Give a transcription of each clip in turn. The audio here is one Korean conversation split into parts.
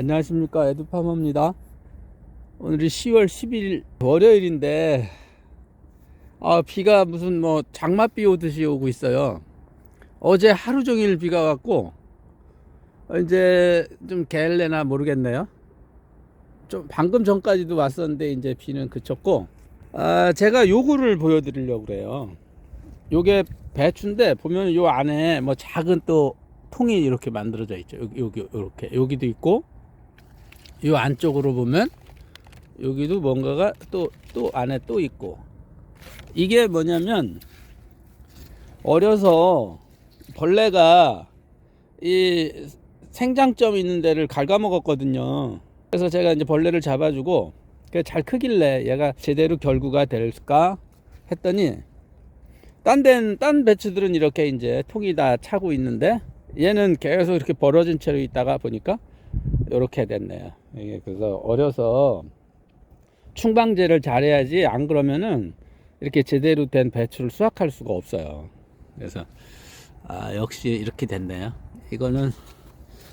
안녕하십니까. 에드파머입니다. 오늘이 10월 10일 월요일인데 아 비가 무슨 뭐 장맛비 오듯이 오고 있어요. 어제 하루 종일 비가 왔고 이제 좀 개일래나 모르겠네요. 좀 방금 전까지도 왔었는데 이제 비는 그쳤고 아 제가 요거를 보여드리려고 그래요. 요게 배추인데 보면 요 안에 뭐 작은 또 통이 이렇게 만들어져 있죠. 여기 이렇게. 여기도 있고 이 안쪽으로 보면 여기도 뭔가가 또 또 안에 또 있고 이게 뭐냐면 어려서 벌레가 이 생장점 있는 데를 갉아먹었거든요. 그래서 제가 이제 벌레를 잡아주고 잘 크길래 얘가 제대로 결구가 될까 했더니 딴 데는 딴 배추들은 이렇게 이제 통이 다 차고 있는데 얘는 계속 이렇게 벌어진 채로 있다가 보니까 이렇게 됐네요. 이게 그래서 어려서 충방제를 잘해야지 안 그러면은 이렇게 제대로 된 배추를 수확할 수가 없어요. 그래서 아 역시 이렇게 됐네요. 이거는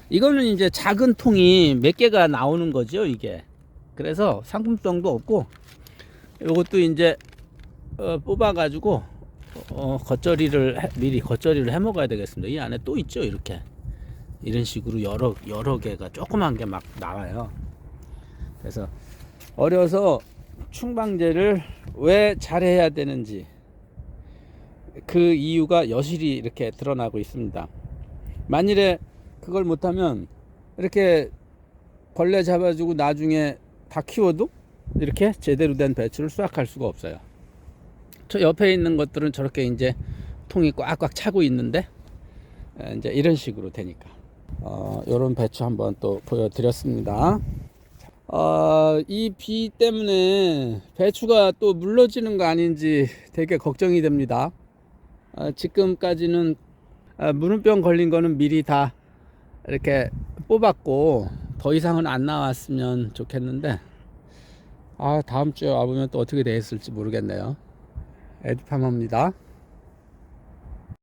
이거는 이제 작은 통이 몇 개가 나오는 거죠 이게. 그래서 상품성도 없고 이것도 이제 어, 뽑아 가지고 어, 겉절이를 해- 미리 겉절이를 해 먹어야 되겠습니다. 이 안에 또 있죠 이렇게. 이런 식으로 여러 여러 개가 조그만 게 막 나와요. 그래서 어려서 충방제를 왜 잘해야 되는지 그 이유가 여실히 이렇게 드러나고 있습니다. 만일에 그걸 못하면 이렇게 벌레 잡아주고 나중에 다 키워도 이렇게 제대로 된 배추를 수확할 수가 없어요. 저 옆에 있는 것들은 저렇게 이제 통이 꽉꽉 차고 있는데 에, 이제 이런 식으로 되니까 어, 이런 배추 한번 또 보여드렸습니다. 어, 이비 때문에 배추가 또 물러지는 거 아닌지 되게 걱정이 됩니다. 어, 지금까지는 아, 무름병 걸린 거는 미리 다 이렇게 뽑았고 더 이상은 안 나왔으면 좋겠는데 아 다음 주에 와보면 또 어떻게 돼 있을지 모르겠네요. 에드파머입니다.